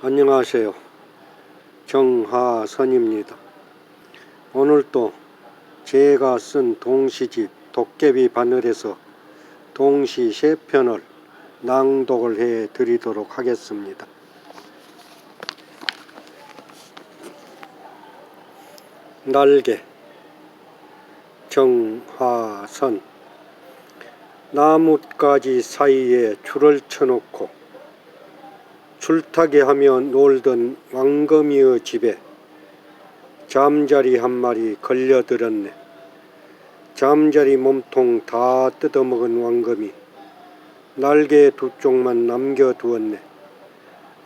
안녕하세요. 정하선입니다. 오늘도 제가 쓴 동시집 도깨비 바늘에서 동시 세 편을 낭독을 해 드리도록 하겠습니다. 날개 정하선 나뭇가지 사이에 줄을 쳐놓고 줄타기 하며 놀던 왕거미의 집에 잠자리 한 마리 걸려들었네. 잠자리 몸통 다 뜯어먹은 왕거미 날개 두 쪽만 남겨두었네.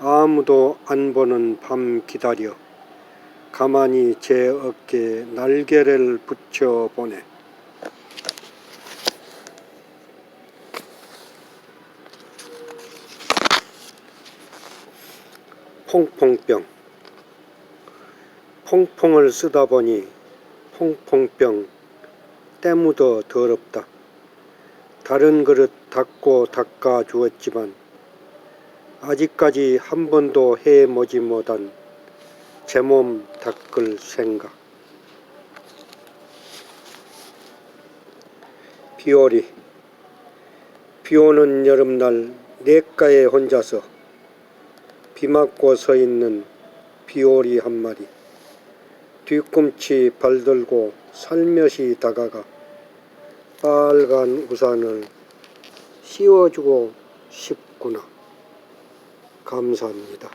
아무도 안 보는 밤 기다려 가만히 제 어깨에 날개를 붙여보네. 퐁퐁병 퐁퐁을 쓰다 보니 퐁퐁병 때묻어 더럽다. 다른 그릇 닦고 닦아 주었지만 아직까지 한 번도 해보지 못한 제 몸 닦을 생각. 비오리 비 오는 여름날 냇가에 혼자서 비 맞고 서 있는 비오리 한 마리 뒤꿈치 발들고 살며시 다가가 빨간 우산을 씌워주고 싶구나. 감사합니다.